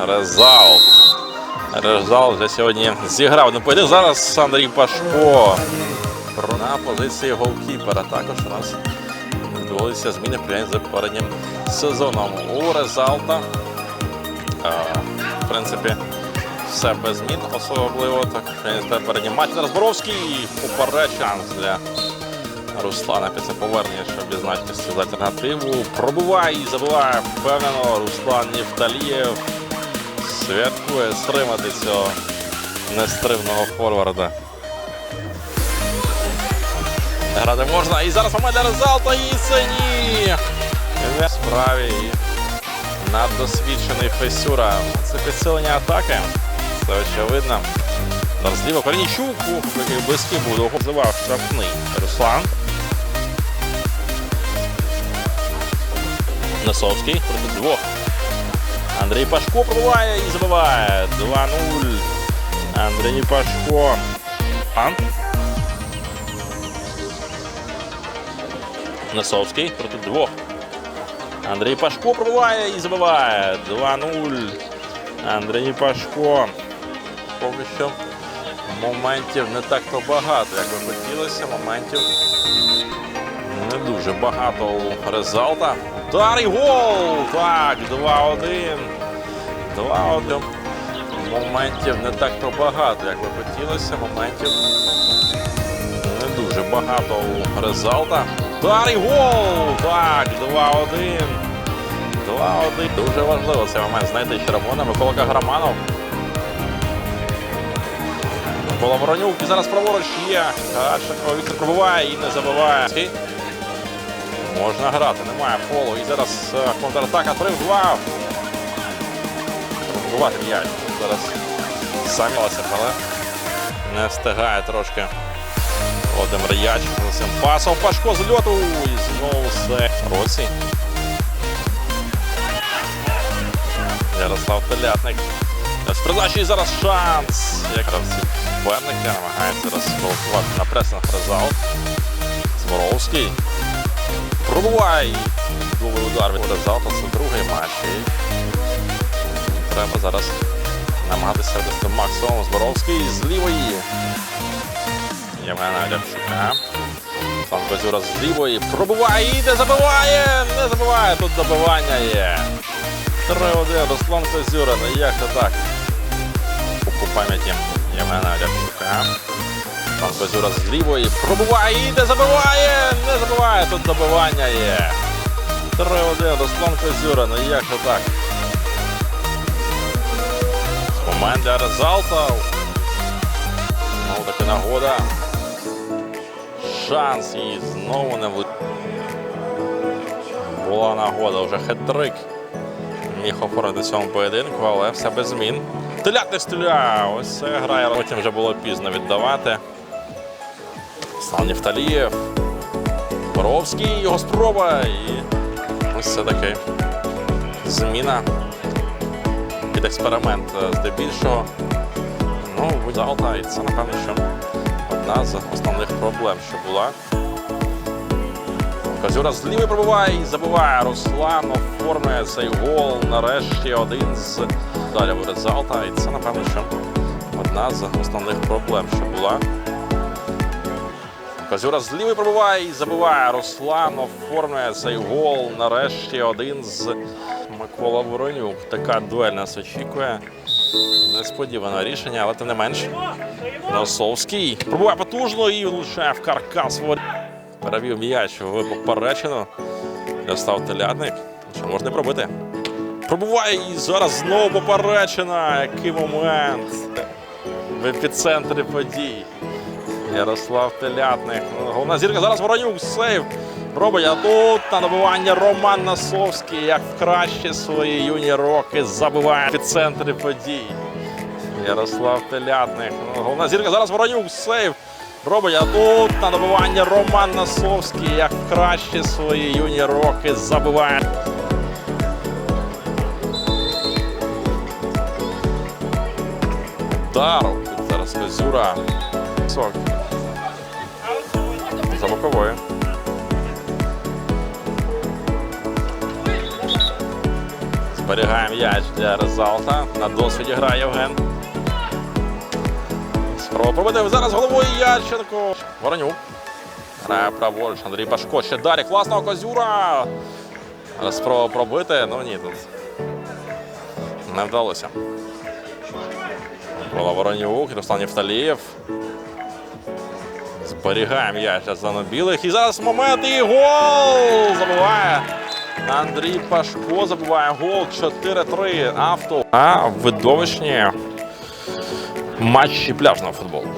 Резалт. Резалт вже сьогодні зіграв. Ну поєдинок зараз Андрій Пашко на позиції голкіпера. Також у нас відбулися зміни порівняно з попереднім сезоном. У Резалта, а, в принципі, все без змін, особливо так попереднім матчем. Зараз Боровський шанс для Руслана після повернення, щоб відзначитися з альтернативу. Пробуває і забиває впевнено Руслан Нефталієв. Святкує стримати цього нестримного форварда. Грати можна. І зараз момент для Резалта і сині. Справі наддосвідчений Фесюра. Це підсилення атаки. Це очевидно. Зараз зліва Корнічук, який близький був, називав штрафний Руслан. Носовський проти двох. Андрій Пашко пробиває і забиває. 2-0. Андрій Пашко. Ан. Носовський проти двох. Андрій Пашко пробиває і забиває. 2-0. Андрій Пашко. Поки що моментів не так то багато, як би хотілося. Моментів не дуже багато у Резалта. Удар і гол! Так, 2-1. 2-1. Моментів не так то багато, як би хотілося. Моментів не дуже багато у Резалта. Удар гол! Так, 2-1. 2-1. Дуже важливо цей момент знайти червона. Микола Каграманов. Микола Воронюк. І зараз праворуч є. Кашенко Віктор пробиває і не забиває. Можна грати, немає фолу. І зараз е, контратака 3-2. Пробувати м'яч. Зараз самілася, але не встигає трошки. Володимир Яч за цим пасом. Пашко з льоту. І знову все. Році. Ярослав Телятник. Передачі зараз шанс. Як гравці суперника намагається розголосувати на пресинг резалт. Зворовський. Пробуває. І Другий удар від резалта. Це другий матч. Треба зараз намагатися вести максимум. Зборовський з лівої. Євгена Рябчука. Пан Базюра з лівої. Пробуває і не забиває. Не забиває. Тут добивання є. 3-1. Руслан Козюра. Ну як то так? По пам'яті Євгена Рябчука. Пан Базюра з лівої. Пробуває і не забиває. Не забиває. Тут добивання є. 3-1. Руслан Козюра. Ну як то так? Момент для. Знову таки нагода. Шанс і знову не ви... Була нагода, вже хет-трик. Міг оформити цьому поєдинку, але все без змін. Телятник стріляє. Ось це грає. Потім вже було пізно віддавати. Слав Нефталієв. Боровський, його спроба. І ось це таки зміна під експеримент е, здебільшого. Ну, Залта, і це, напевно, що одна з основних проблем, що була. Козюра з лівої пробиває і забиває Руслан, оформлює цей гол. Нарешті один з ударів у Резалта. І це, напевно, що одна з основних проблем, що була. Козюра з лівої пробиває і забиває Руслан, оформлює цей гол. Нарешті один з Микола Воронюк. Така дуель нас очікує. Несподіване рішення, але тим не менш. Носовський пробуває потужно і влучає в каркас. Перевів м'яч в поперечину. Достав телятник. Що можна пробити? Пробуває і зараз знову поперечина. Який момент. В епіцентрі подій. Ярослав Телятник. Головна зірка зараз Воронюк. Сейв. Робить, а тут на добивання Роман Насовський, як в кращі свої юні роки, забиває в епіцентрі подій. Ярослав Телятник. Головна зірка зараз Воронюк. Сейв. Робить, а тут на добивання Роман Насовський, як в кращі свої юні роки, забиває. Дару. Зараз Козюра. Сок. За боковою. З Зберігає м'яч для Резалта. На досвіді грає Євген. Спроба пробити зараз головою Ярченко. Воронюк. Грає праворуч. Андрій Пашко. Ще далі. Класного козюра. Спроба пробити. Ну ні, тут не вдалося. Микола Воронюк, Руслан Євталієв. Зберігає м'яч для зелено-білих. І зараз момент і гол! Забуває. Андрій Пашко. забуває гол 4-3. Авто. А видовищні матчі пляжного футболу.